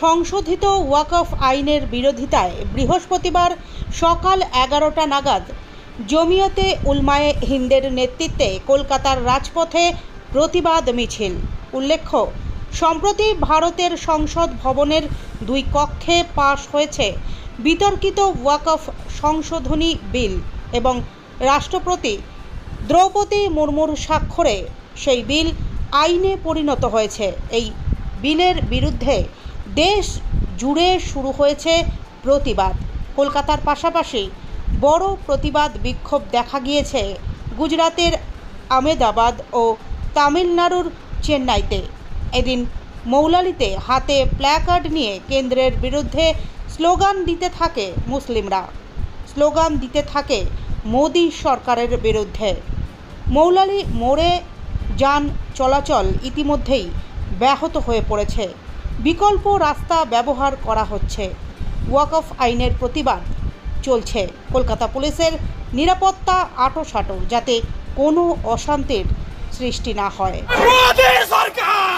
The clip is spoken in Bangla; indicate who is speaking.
Speaker 1: সংশোধিত ওয়াকফ আইনের বিরোধিতায় বৃহস্পতিবার সকাল এগারোটা নাগাদ জমিয়তে উলমায়ে হিন্দের নেতৃত্বে কলকাতার রাজপথে প্রতিবাদ মিছিল। উল্লেখ্য, সম্প্রতি ভারতের সংসদ ভবনের দুই কক্ষে পাশ হয়েছে বিতর্কিত ওয়াকফ সংশোধনী বিল এবং রাষ্ট্রপতি দ্রৌপদী মুর্মুর স্বাক্ষরে সেই বিল আইনে পরিণত হয়েছে। এই বিলের বিরুদ্ধে দেশ জুড়ে শুরু হয়েছে প্রতিবাদ। কলকাতার পাশাপাশি বড় প্রতিবাদ বিক্ষোভ দেখা গিয়েছে গুজরাতের আমেদাবাদ ও তামিলনাড়ুর চেন্নাইতে। এদিন মৌলালিতে হাতে প্ল্যাকার্ড নিয়ে কেন্দ্রের বিরুদ্ধে স্লোগান দিতে থাকে মুসলিমরা। স্লোগান দিতে থাকে মোদী সরকারের বিরুদ্ধে। মৌলালি মোড়ে যান চলাচল ইতিমধ্যেই ব্যাহত হয়ে পড়েছে। বিকল্প রাস্তা ব্যবহার করা হচ্ছে। ওয়াকফ আইনের প্রতিবাদ চলছে। কলকাতা পুলিশের নিরাপত্তা আটোসাটো যাতে কোনো অশান্তির সৃষ্টি না হয়।
Speaker 2: সরকার!